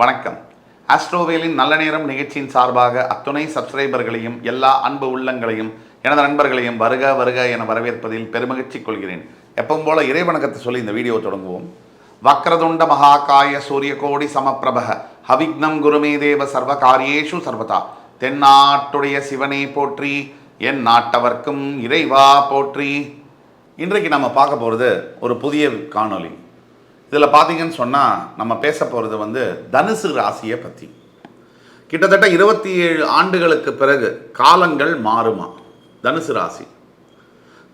வணக்கம். ஆஸ்ட்ரோவேலின் நல்ல நேரம் நிகழ்ச்சியின் சார்பாக அத்துணை சப்ஸ்கிரைபர்களையும் எல்லா அன்பு உள்ளங்களையும் எனது நண்பர்களையும் வருக வருக என வரவேற்பதில் பெருமகிழ்ச்சி கொள்கிறேன். எப்பவும் போல இறைவணக்கத்தை சொல்லி இந்த வீடியோ தொடங்குவோம். வக்ரதுண்ட மகாகாய சூரியகோடி சமப்பிரபக ஹவிக்னம் குருமே தேவ சர்வ காரியேஷு சர்வதா. தென்னாட்டுடைய சிவனை போற்றி என் நாட்டவர்க்கும் இறைவா போற்றி. இன்றைக்கு நம்ம பார்க்க போகிறது ஒரு புதிய காணொளி. இதில் பார்த்தீங்கன்னு சொன்னால் நம்ம பேச போகிறது வந்து தனுசு ராசியை பற்றி கிட்டத்தட்ட இருபத்தி ஏழு ஆண்டுகளுக்கு பிறகு காலங்கள் மாறுமா? தனுசு ராசி.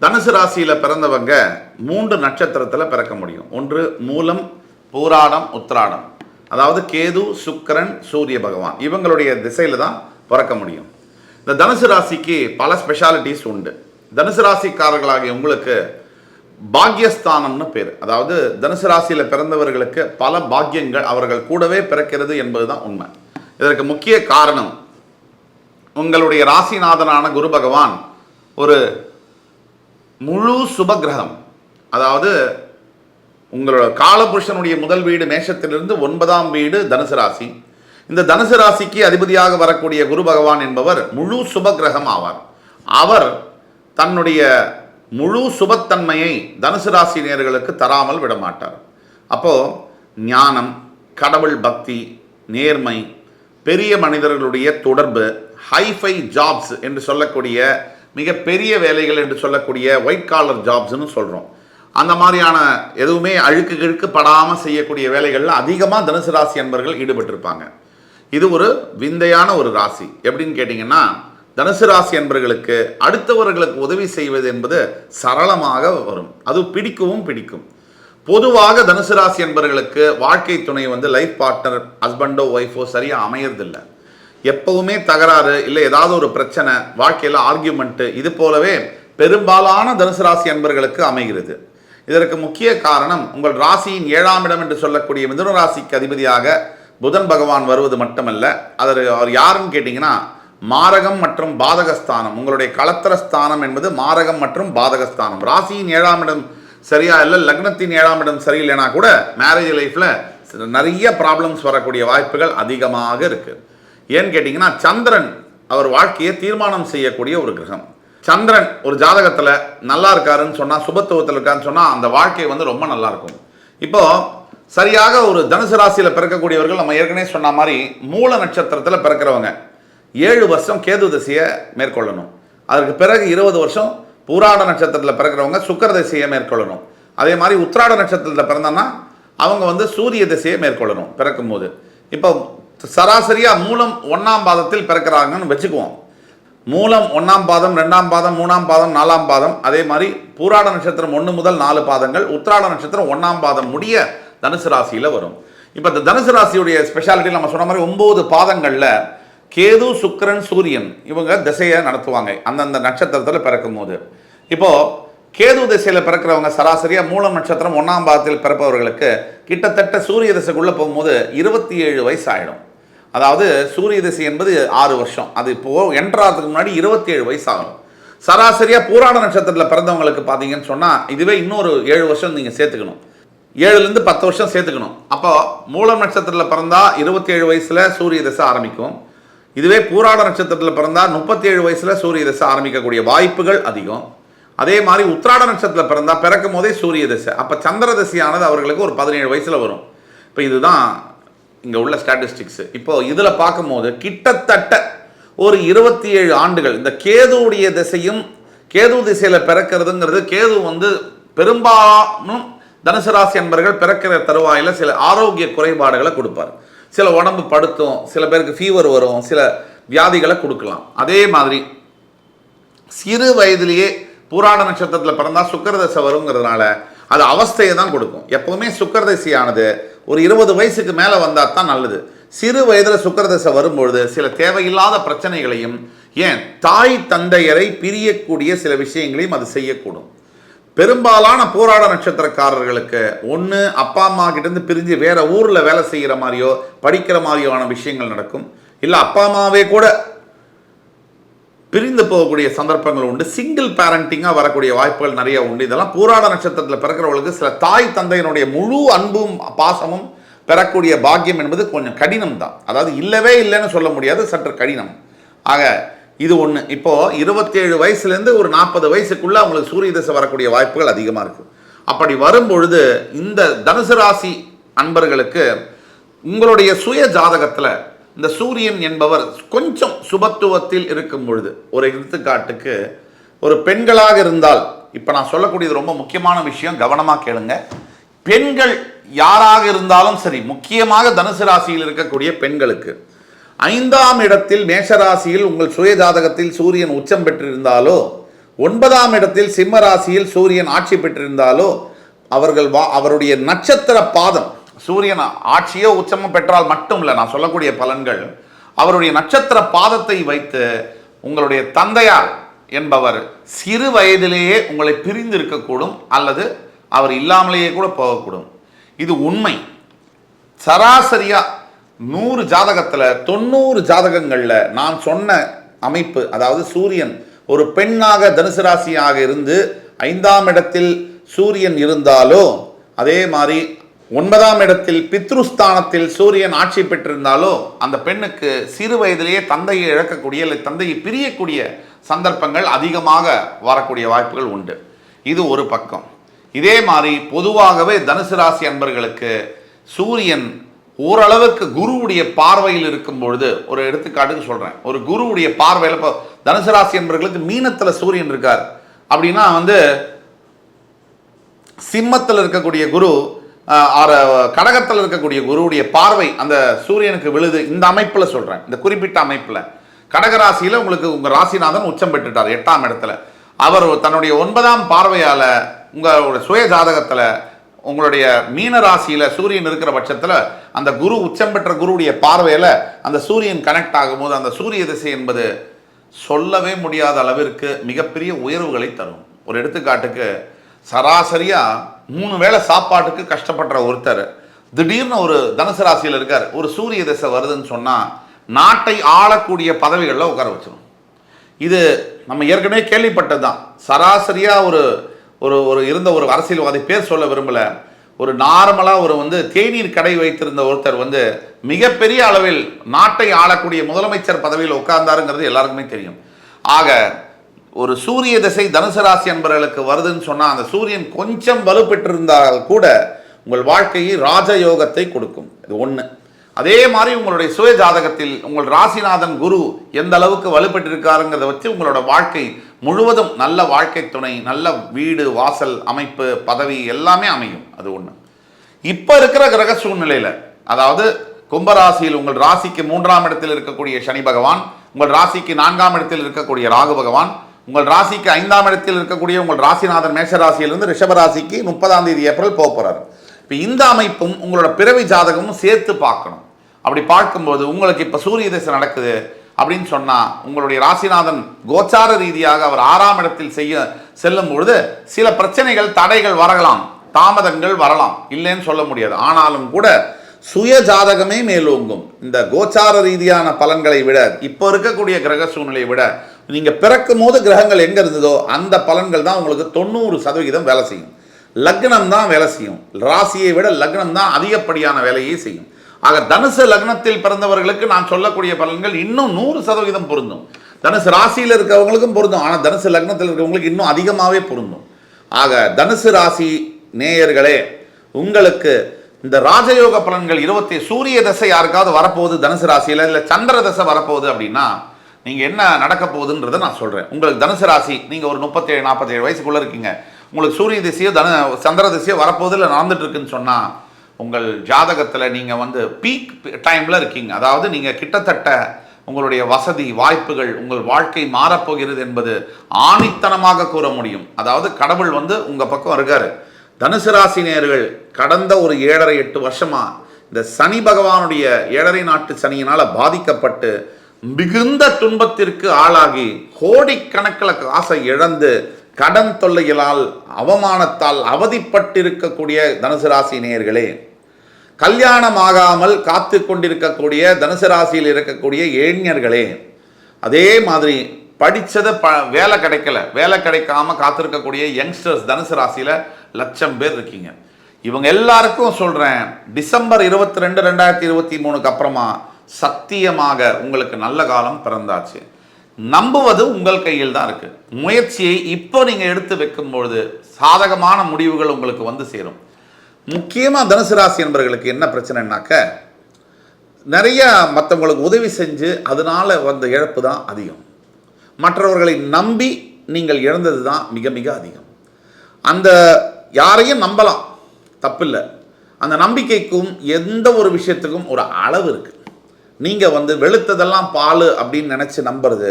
தனுசு ராசியில் பிறந்தவங்க மூன்று நட்சத்திரத்தில் பிறக்க முடியும். ஒன்று மூலம் பூராடம் உத்திராடம். அதாவது கேது சுக்கிரன் சூரிய பகவான். இவங்களுடைய திசையில் தான் பிறக்க முடியும். இந்த தனுசு ராசிக்கு பல ஸ்பெஷாலிட்டிஸ் உண்டு. தனுசு ராசிக்காரர்களாகிய உங்களுக்கு பாக்யஸ்தானம்னு பேர். அதாவது தனுசு ராசியில் பிறந்தவர்களுக்கு பல பாக்கியங்கள் அவர்கள் கூடவே பிறக்கிறது என்பதுதான் உண்மை. இதற்கு முக்கிய காரணம் உங்களுடைய ராசிநாதனான குரு பகவான் ஒரு முழு சுபகிரகம். அதாவது உங்களோட காலபுருஷனுடைய முதல் வீடு மேஷத்திலிருந்து ஒன்பதாம் வீடு தனுசு ராசி. இந்த தனுசு ராசிக்கு அதிபதியாக வரக்கூடிய குரு பகவான் என்பவர் முழு சுபகிரகம் ஆவார். அவர் தன்னுடைய முழு சுபத்தன்மையை தனுசு ராசி நேர்களுக்கு தராமல் விடமாட்டார். அப்போது ஞானம் கடவுள் பக்தி நேர்மை பெரிய மனிதர்களுடைய தொடர்பு ஹைஃபை ஜாப்ஸ் என்று சொல்லக்கூடிய மிகப்பெரிய வேலைகள் என்று சொல்லக்கூடிய ஒயிட் காலர் ஜாப்ஸ்னு சொல்கிறோம் அந்த மாதிரியான எதுவுமே அழுக்கு கிழுக்கு படாமல் செய்யக்கூடிய வேலைகளில் அதிகமாக தனுசு ராசி அன்பர்கள் ஈடுபட்டிருப்பாங்க. இது ஒரு விந்தையான ஒரு ராசி. எப்படின்னு கேட்டிங்கன்னா தனுசு ராசி என்பர்களுக்கு அடுத்தவர்களுக்கு உதவி செய்வது என்பது சரளமாக வரும். அது பிடிக்கவும் பிடிக்கும். பொதுவாக தனுசு ராசி என்பவர்களுக்கு வாழ்க்கை துணை வந்து லைஃப் பார்ட்னர் ஹஸ்பண்டோ ஒய்ஃபோ சரியாக அமையறதில்லை. எப்பவுமே தகராறு இல்லை ஏதாவது ஒரு பிரச்சனை வாழ்க்கையில் ஆர்கியூமெண்ட்டு இது போலவே பெரும்பாலான தனுசு ராசி அன்பர்களுக்கு அமைகிறது. இதற்கு முக்கிய காரணம் உங்கள் ராசியின் ஏழாம் இடம் என்று சொல்லக்கூடிய மிதுன ராசிக்கு அதிபதியாக புதன் பகவான் வருவது மட்டுமல்ல. அதற்கு அவர் யாருன்னு கேட்டிங்கன்னா மாரகம் மற்றும் பாதகஸ்தானம். உங்களுடைய கலத்திரஸ்தானம் என்பது மாரகம் மற்றும் பாதகஸ்தானம். ராசியின் ஏழாம் இடம் சரியா இல்லை லக்னத்தின் ஏழாம் இடம் சரியில்லைனா கூட மேரேஜ் லைஃப்பில் நிறைய ப்ராப்ளம்ஸ் வரக்கூடிய வாய்ப்புகள் அதிகமாக இருக்குது ஏன்னு கேட்டிங்கன்னா சந்திரன் அவர் வாழ்க்கையை தீர்மானம் செய்யக்கூடிய ஒரு கிரகம். சந்திரன் ஒரு ஜாதகத்தில் நல்லா இருக்காருன்னு சொன்னால் சுபத்துவத்தில் இருக்காருன்னு சொன்னால் அந்த வாழ்க்கை வந்து ரொம்ப நல்லா இருக்கும். இப்போது சரியாக ஒரு தனுசு ராசியில் பிறக்கக்கூடியவர்கள் நம்ம ஏற்கனவே சொன்ன மாதிரி மூல நட்சத்திரத்தில் பிறக்கிறவங்க. ஏழு வருஷம் கேது தசையை மேற்கொள்ளணும். அதற்கு பிறகு இருபது வருஷம் பூராட நட்சத்திரத்தில் பிறக்கிறவங்க சுக்கர தசையை மேற்கொள்ளணும். அதே மாதிரி உத்திராட நட்சத்திரத்தில் பிறந்தோன்னா அவங்க வந்து சூரிய திசையை மேற்கொள்ளணும் பிறக்கும்போது. இப்போ சராசரியாக மூலம் ஒன்றாம் பாதத்தில் பிறக்கிறாங்கன்னு வச்சுக்குவோம். மூலம் ஒன்றாம் பாதம் ரெண்டாம் பாதம் மூணாம் பாதம் நாலாம் பாதம் அதே மாதிரி பூராட நட்சத்திரம் ஒன்று முதல் நாலு பாதங்கள் உத்திராட நட்சத்திரம் ஒன்றாம் பாதம் முடிய தனுசு ராசியில் வரும். இப்போ இந்த தனுசு ராசியுடைய ஸ்பெஷாலிட்டி நம்ம சொன்ன மாதிரி ஒம்பது பாதங்களில் கேது சுக்கிரன் சூரியன் இவங்க திசையை நடத்துவாங்க. அந்தந்த நட்சத்திரத்தில் பிறக்கும் போது. இப்போது கேது திசையில் பிறக்கிறவங்க சராசரியாக மூலம் நட்சத்திரம் ஒன்றாம் பாதத்தில் பிறப்பவர்களுக்கு கிட்டத்தட்ட சூரிய திசைக்குள்ளே போகும்போது இருபத்தி ஏழு வயசு ஆகிடும் அதாவது சூரிய திசை என்பது ஆறு வருஷம். அது இப்போது என்ட்ராதுக்கு முன்னாடி இருபத்தி ஏழு வயசு ஆகும். சராசரியாக பூராட நட்சத்திரத்தில் பிறந்தவங்களுக்கு பார்த்தீங்கன்னு சொன்னால் இதுவே இன்னொரு ஏழு வருஷம் நீங்கள் சேர்த்துக்கணும். ஏழுலேருந்து பத்து வருஷம் சேர்த்துக்கணும். அப்போ மூலம் நட்சத்திரத்தில் பிறந்தால் இருபத்தி ஏழு வயசில் சூரிய திசை ஆரம்பிக்கும். இதுவே பூராட நட்சத்திரத்தில் பிறந்தால் முப்பத்தி ஏழு வயசில் சூரிய தசை ஆரம்பிக்கக்கூடிய வாய்ப்புகள் அதிகம். அதே மாதிரி உத்திராட நட்சத்திரத்தில் பிறந்தால் பிறக்கும் போதே சூரிய திசை. அப்போ சந்திர தசையானது அவர்களுக்கு ஒரு பதினேழு வயசில் வரும். இப்போ இதுதான் இங்கே உள்ள ஸ்டாட்டிஸ்டிக்ஸு இப்போ இதில் பார்க்கும்போது கிட்டத்தட்ட ஒரு இருபத்தி ஏழு ஆண்டுகள் இந்த கேதுவுடைய திசையும் கேது திசையில் பிறக்கிறதுங்கிறது கேது வந்து பெரும்பாலும் தனுசு ராசி என்பர்கள் பிறக்கிற தருவாயில் சில ஆரோக்கிய குறைபாடுகளை கொடுப்பார். சில உடம்பு படுத்தும் சில பேருக்கு ஃபீவர் வரும் சில வியாதிகளை கொடுக்கலாம். அதே மாதிரி சிறு வயதிலேயே பூராண நட்சத்திரத்தில் பிறந்தால் சுக்கரதசை வருங்கிறதுனால அது அவஸ்தையை தான் கொடுக்கும். எப்போவுமே சுக்கரதசையானது ஒரு இருபது வயசுக்கு மேலே வந்தால் தான் நல்லது. சிறு வயதில் சுக்கரதசை வரும்பொழுது சில தேவையில்லாத பிரச்சனைகளையும் ஏன் தாய் தந்தையரை பிரியக்கூடிய சில விஷயங்களையும் அது செய்யக்கூடும். பெரும்பாலான போராட நட்சத்திரக்காரர்களுக்கு ஒன்று அப்பா அம்மா கிட்டேருந்து பிரிஞ்சு வேற ஊரில் வேலை செய்கிற மாதிரியோ படிக்கிற மாதிரியான விஷயங்கள் நடக்கும். இல்லை அப்பா அம்மாவே கூட பிரிந்து போகக்கூடிய சந்தர்ப்பங்கள் உண்டு. சிங்கிள் பேரண்டிங்காக வரக்கூடிய வாய்ப்புகள் நிறைய உண்டு. இதெல்லாம் போராட நட்சத்திரத்தில் பிறக்கிறவங்களுக்கு சில தாய் தந்தையினுடைய முழு அன்பும் பாசமும் பெறக்கூடிய பாக்கியம் என்பது கொஞ்சம் கடினம் தான் அதாவது இல்லவே இல்லைன்னு சொல்ல முடியாது சற்று கடினம். ஆக இது ஒன்று இப்போது இருபத்தேழு வயசுலேருந்து ஒரு நாற்பது வயசுக்குள்ளே அவங்களுக்கு சூரிய தசை வரக்கூடிய வாய்ப்புகள் அதிகமாக இருக்குது அப்படி வரும்பொழுது இந்த தனுசு ராசி அன்பர்களுக்கு உங்களுடைய சுய ஜாதகத்தில் இந்த சூரியன் என்பவர் கொஞ்சம் சுபத்துவத்தில் இருக்கும் பொழுது ஒரு எடுத்துக்காட்டுக்கு ஒரு பெண்களாக இருந்தால் இப்போ நான் சொல்லக்கூடியது ரொம்ப முக்கியமான விஷயம் கவனமாக கேளுங்க. பெண்கள் யாராக இருந்தாலும் சரி முக்கியமாக தனுசு ராசியில் இருக்கக்கூடிய பெண்களுக்கு ஐந்தாம் இடத்தில் மேஷராசியில் உங்கள் சுயஜாதகத்தில் சூரியன் உச்சம் பெற்றிருந்தாலோ ஒன்பதாம் இடத்தில் சிம்ம ராசியில் சூரியன் ஆட்சி பெற்றிருந்தாலோ அவர்கள் வா அவருடைய நட்சத்திர பாதம் சூரியன் ஆட்சியோ உச்சமோ பெற்றால் மட்டும் இல்லை நான் சொல்லக்கூடிய பலன்கள் அவருடைய நட்சத்திர பாதத்தை வைத்து உங்களுடைய தந்தையார் என்பவர் சிறு வயதிலேயே உங்களை பிரிந்து இருக்கக்கூடும் அல்லது அவர் இல்லாமலேயே கூட போகக்கூடும். இது உண்மை. சராசரியாக நூறு ஜாதகத்தில் தொண்ணூறு ஜாதகங்களில் நான் சொன்ன அமைப்பு அதாவது சூரியன் ஒரு பெண்ணாக தனுசு ராசியாக இருந்து ஐந்தாம் இடத்தில் சூரியன் இருந்தாலோ அதே மாதிரி ஒன்பதாம் இடத்தில் பித்ருஸ்தானத்தில் சூரியன் ஆட்சி பெற்றிருந்தாலோ அந்த பெண்ணுக்கு சிறு வயதிலேயே தந்தையை இழக்கக்கூடிய இல்லை தந்தையை பிரியக்கூடிய சந்தர்ப்பங்கள் அதிகமாக வரக்கூடிய வாய்ப்புகள் உண்டு. இது ஒரு பக்கம். இதே மாதிரி பொதுவாகவே தனுசு ராசி அன்பர்களுக்கு சூரியன் ஓரளவுக்கு குருவுடைய பார்வையில் இருக்கும் பொழுது ஒரு எடுத்துக்காட்டுக்கு சொல்கிறேன் ஒரு குருவுடைய பார்வையில் இப்போ தனுசு ராசி அன்பர்களுக்கு மீனத்தில் சூரியன் இருக்கார். அப்படின்னா வந்து சிம்மத்தில் இருக்கக்கூடிய குரு ஆற கடகத்தில் இருக்கக்கூடிய குருவுடைய பார்வை அந்த சூரியனுக்கு விழுது. இந்த அமைப்பில் சொல்கிறேன் இந்த குறிப்பிட்ட அமைப்பில். கடகராசியில் உங்களுக்கு உங்கள் ராசிநாதன் உச்சம் பெற்றுட்டார் எட்டாம் இடத்துல. அவர் தன்னுடைய ஒன்பதாம் பார்வையால் உங்களுடைய சுய ஜாதகத்தில் உங்களுடைய மீன ராசியில் சூரியன் இருக்கிற பட்சத்தில் அந்த குரு உச்சம் பெற்ற குருவுடைய பார்வையில் அந்த சூரியன் கனெக்ட் ஆகும்போது அந்த சூரிய திசை என்பது சொல்லவே முடியாத அளவிற்கு மிகப்பெரிய உயர்வுகளை தரும். ஒரு எடுத்துக்காட்டுக்கு சராசரியாக மூணு வேளை சாப்பாட்டுக்கு கஷ்டப்படுற ஒருத்தர் திடீர்னு ஒரு தனுசு ராசியில் இருக்கார் ஒரு சூரிய திசை வருதுன்னு சொன்னால் நாட்டை ஆளக்கூடிய பதவிகளில் உட்கார வச்சிடும் இது நம்ம ஏற்கனவே கேள்விப்பட்டது தான் சராசரியாக ஒரு ஒரு ஒரு இருந்த ஒரு அரசியல்வாதி பேர் சொல்ல விரும்பல. ஒரு நார்மலாக ஒரு வந்து தேநீர் கடை வைத்திருந்த ஒருத்தர் வந்து மிகப்பெரிய அளவில் நாட்டை ஆளக்கூடிய முதலமைச்சர் பதவியில் உட்கார்ந்தாருங்கிறது எல்லாருக்குமே தெரியும். ஆக ஒரு சூரிய திசை தனுசு ராசி அன்பர்களுக்கு வருதுன்னு சொன்னால் அந்த சூரியன் கொஞ்சம் வலுப்பெற்றிருந்தால் கூட உங்கள் வாழ்க்கையை ராஜயோகத்தை கொடுக்கும். இது ஒன்று அதே மாதிரி உங்களுடைய சுய ஜாதகத்தில் உங்கள் ராசிநாதன் குரு எந்த அளவுக்கு வலுப்பெற்றிருக்காருங்கிறத வச்சு உங்களோட வாழ்க்கை முழுவதும் நல்ல வாழ்க்கை துணை நல்ல வீடு வாசல் அமைப்பு பதவி எல்லாமே அமையும். அது ஒன்று இப்போ இருக்கிற கிரக சூழ்நிலையில் அதாவது கும்பராசியில் உங்கள் ராசிக்கு மூன்றாம் இடத்தில் இருக்கக்கூடிய சனி பகவான் உங்கள் ராசிக்கு நான்காம் இடத்தில் இருக்கக்கூடிய ராகு பகவான் உங்கள் ராசிக்கு ஐந்தாம் இடத்தில் இருக்கக்கூடிய உங்கள் ராசிநாதன் மேஷ ரிஷபராசிக்கு ராசிக்கு முப்பதாம் தேதி ஏப்ரல் போக போகிறார் இப்போ இந்த அமைப்பும் உங்களோட பிறவி ஜாதகமும் சேர்த்து பார்க்கணும். அப்படி பார்க்கும்போது உங்களுக்கு இப்போ சூரிய திசை நடக்குது அப்படின்னு சொன்னால் உங்களுடைய ராசிநாதன் கோச்சார ரீதியாக அவர் ஆறாம் இடத்தில் செய்ய செல்லும் பொழுது சில பிரச்சனைகள் தடைகள் வரலாம். தாமதங்கள் வரலாம். இல்லைன்னு சொல்ல முடியாது. ஆனாலும் கூட சுய ஜாதகமே மேலோங்கும். இந்த கோச்சார ரீதியான பலன்களை விட இப்போ இருக்கக்கூடிய கிரக சூழ்நிலையை விட நீங்கள் பிறக்கும் போது கிரகங்கள் எங்கே இருந்ததோ அந்த பலன்கள் தான் உங்களுக்கு தொண்ணூறு சதவிகிதம் வேலை செய்யும். லக்னம் தான் வேலை செய்யும். ராசியை விட லக்னம் தான் அதிகப்படியான வேலையை செய்யும். ஆக தனுசு லக்னத்தில் பிறந்தவர்களுக்கு நான் சொல்லக்கூடிய பலன்கள் இன்னும் நூறு சதவீதம் பொருந்தும். தனுசு ராசியில் இருக்கிறவங்களுக்கும் பொருந்தும். ஆனால் தனுசு லக்னத்தில் இருக்கிறவங்களுக்கு இன்னும் அதிகமாகவே பொருந்தும். ஆக தனுசு ராசி நேயர்களே உங்களுக்கு இந்த ராஜயோக பலன்கள் இருபத்தி சூரிய தசை யாருக்காவது வரப்போகுது தனுசு ராசியில்? இல்லை சந்திர தசை வரப்போகுது அப்படின்னா நீங்கள் என்ன நடக்க போகுதுன்றதை நான் சொல்கிறேன் உங்களுக்கு தனுசு ராசி நீங்கள் ஒரு முப்பத்தேழு நாற்பத்தேழு வயசுக்குள்ளே இருக்கீங்க. உங்களுக்கு சூரிய திசையோ தனு சந்திர திசையோ வரப்போதில் நடந்துட்டு இருக்குன்னு சொன்னால் உங்கள் ஜாதகத்தில் நீங்கள் வந்து பீக் டைமில் இருக்கீங்க. அதாவது நீங்கள் கிட்டத்தட்ட உங்களுடைய வசதி வாய்ப்புகள் உங்கள் வாழ்க்கை மாறப்போகிறது என்பது ஆணித்தனமாக கூற முடியும். அதாவது கடவுள் வந்து உங்கள் பக்கம் இருக்கார். தனுசு ராசி நேர்கள் கடந்த ஒரு ஏழரை எட்டு வருஷமாக இந்த சனி பகவானுடைய ஏழரை நாட்டு சனியினால் பாதிக்கப்பட்டு மிகுந்த துன்பத்திற்கு ஆளாகி கோடிக்கணக்கில் காசை இழந்து கடன் தொல்லைகளால் அவமானத்தால் அவதிப்பட்டிருக்கக்கூடிய தனுசு ராசி நேயர்களே கல்யாணமாகாமல் காத்து கொண்டிருக்கக்கூடிய தனுசு ராசியில் இருக்கக்கூடிய இளைஞர்களே அதே மாதிரி படித்ததை ப வேலை கிடைக்கல. வேலை கிடைக்காம காத்திருக்கக்கூடிய யங்ஸ்டர்ஸ் தனுசு ராசியில் லட்சம் பேர் இருக்கீங்க. இவங்க எல்லாருக்கும் சொல்கிறேன் டிசம்பர் இருபத்தி ரெண்டு ரெண்டாயிரத்தி இருபத்தி மூணுக்கு அப்புறமா சத்தியமாக உங்களுக்கு நல்ல காலம் பிறந்தாச்சு. நம்புவது உங்கள் கையில் தான் இருக்கு. முயற்சியை இப்போ நீங்க எடுத்து வைக்கும் பொழுது சாதகமான முடிவுகள் உங்களுக்கு வந்து சேரும். முக்கியமாக தனுசு ராசி என்பவர்களுக்கு என்ன பிரச்சனைனாக்க நிறைய மற்றவங்களுக்கு உதவி செஞ்சு அதனால வந்த இழப்பு தான் அதிகம். மற்றவர்களை நம்பி நீங்கள் இழந்தது தான் மிக மிக அதிகம். அந்த யாரையும் நம்பலாம் தப்பில்லை. அந்த நம்பிக்கைக்கும் எந்த ஒரு விஷயத்துக்கும் ஒரு அளவு இருக்குது நீங்கள் வந்து வெளுத்ததெல்லாம் பால் அப்படின்னு நினச்சி நம்புறது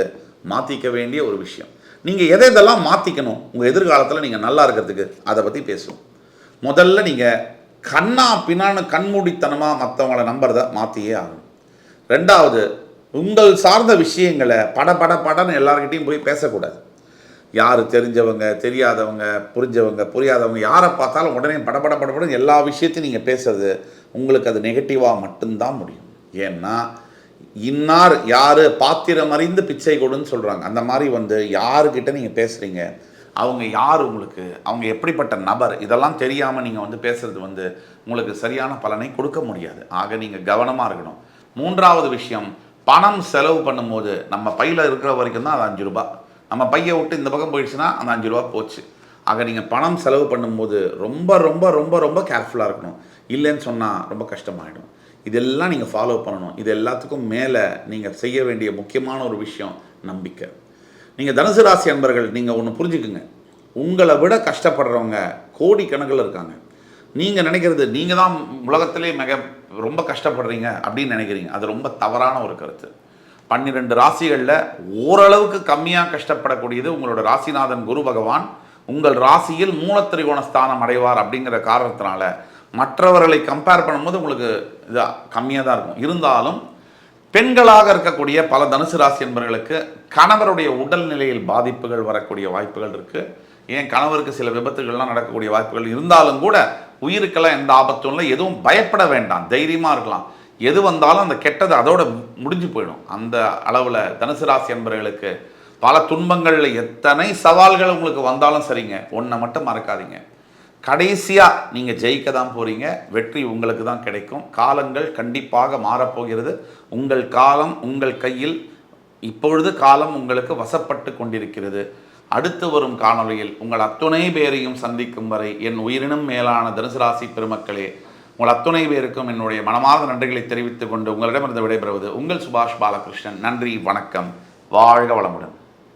மாற்றிக்க வேண்டிய ஒரு விஷயம். நீங்கள் எதை எதெல்லாம் மாற்றிக்கணும் உங்கள் எதிர்காலத்தில் நீங்கள் நல்லா இருக்கிறதுக்கு அதை பற்றி பேசுவோம். முதல்ல நீங்கள் கண்ணா பின்னான்னு கண்மூடித்தனமாக மற்றவங்கள நம்புறதை மாற்றியே ஆகணும். ரெண்டாவது உங்கள் சார்ந்த விஷயங்களை பட பட படன்னு எல்லார்கிட்டையும் போய் பேசக்கூடாது. யார் தெரிஞ்சவங்க தெரியாதவங்க புரிஞ்சவங்க புரியாதவங்க யாரை பார்த்தாலும் உடனே படபட படபடன்னு எல்லா விஷயத்தையும் நீங்கள் பேசுறது உங்களுக்கு அது நெகட்டிவாக மட்டும்தான் முடியும். ஏன்னா இன்னார் யார்? பாத்திரம் அறிந்து பிச்சை கொடுன்னு சொல்கிறாங்க அந்த மாதிரி வந்து யாருக்கிட்ட நீங்கள் பேசுகிறீங்க அவங்க யார் உங்களுக்கு? அவங்க எப்படிப்பட்ட நபர்? இதெல்லாம் தெரியாமல் நீங்கள் வந்து பேசுறது வந்து உங்களுக்கு சரியான பலனை கொடுக்க முடியாது. ஆக நீங்கள் கவனமாக இருக்கணும். மூன்றாவது விஷயம் பணம் செலவு பண்ணும்போது நம்ம பையில் இருக்கிற வரைக்கும் தான் அது அஞ்சு ரூபா. நம்ம பையை விட்டு இந்த பக்கம் போயிடுச்சுன்னா அந்த அஞ்சு ரூபா போச்சு. ஆக நீங்கள் பணம் செலவு பண்ணும்போது ரொம்ப ரொம்ப ரொம்ப ரொம்ப கேர்ஃபுல்லாக இருக்கணும். இல்லைன்னு சொன்னால் ரொம்ப கஷ்டமாயிடும். இதெல்லாம் நீங்கள் ஃபாலோ பண்ணணும். இது எல்லாத்துக்கும் மேலே நீங்கள் செய்ய வேண்டிய முக்கியமான ஒரு விஷயம் நம்பிக்கை. நீங்கள் தனுசு ராசி அன்பர்கள் நீங்கள் ஒன்று புரிஞ்சுக்குங்க. உங்களை விட கஷ்டப்படுறவங்க கோடிக்கணக்கில் இருக்காங்க. நீங்கள் நினைக்கிறது நீங்கள் தான் உலகத்திலே மிக ரொம்ப கஷ்டப்படுறீங்க அப்படின்னு நினைக்கிறீங்க. அது ரொம்ப தவறான ஒரு கருத்து. பன்னிரெண்டு ராசிகளில் ஓரளவுக்கு கம்மியாக கஷ்டப்படக்கூடியது உங்களோட ராசிநாதன் குரு பகவான். உங்கள் ராசியில் மூலத்திரிகோண ஸ்தானம் அடைவார் அப்படிங்கிற காரணத்தினால மற்றவர்களை கம்பேர் பண்ணும்போது உங்களுக்கு இதாக கம்மியாக தான் இருக்கும். இருந்தாலும் பெண்களாக இருக்கக்கூடிய பல தனுசு ராசி என்பவர்களுக்கு கணவருடைய உடல்நிலையில் பாதிப்புகள் வரக்கூடிய வாய்ப்புகள் இருக்குது ஏன் கணவருக்கு சில விபத்துகள்லாம் நடக்கக்கூடிய வாய்ப்புகள் இருந்தாலும் கூட உயிருக்கெல்லாம் எந்த ஆபத்தும் இல்லை. எதுவும் பயப்பட வேண்டாம். தைரியமாக இருக்கலாம். எது வந்தாலும் அந்த கெட்டது அதோட முடிஞ்சு போயிடும். அந்த அளவில் தனுசு ராசி என்பவர்களுக்கு பல துன்பங்களில் எத்தனை சவால்கள் உங்களுக்கு வந்தாலும் சரிங்க. ஒன்றை மட்டும் மறக்காதீங்க. கடைசியாக நீங்கள் ஜெயிக்க தான் போகிறீங்க வெற்றி உங்களுக்கு தான் கிடைக்கும். காலங்கள் கண்டிப்பாக மாறப்போகிறது. உங்கள் காலம் உங்கள் கையில் இப்பொழுது காலம் உங்களுக்கு வசப்பட்டு கொண்டிருக்கிறது. அடுத்து வரும் காணொளியில் உங்கள் அத்துணை பேரையும் சந்திக்கும் வரை என் உயிரினும் மேலான தனுசு ராசி பெருமக்களே உங்கள் அத்துணை பேருக்கும் என்னுடைய மனமார்ந்த நன்றிகளை தெரிவித்துக் கொண்டு உங்களிடமிருந்து விடைபெறுவது உங்கள் சுபாஷ் பாலகிருஷ்ணன். நன்றி வணக்கம். வாழ்க வளமுடன்.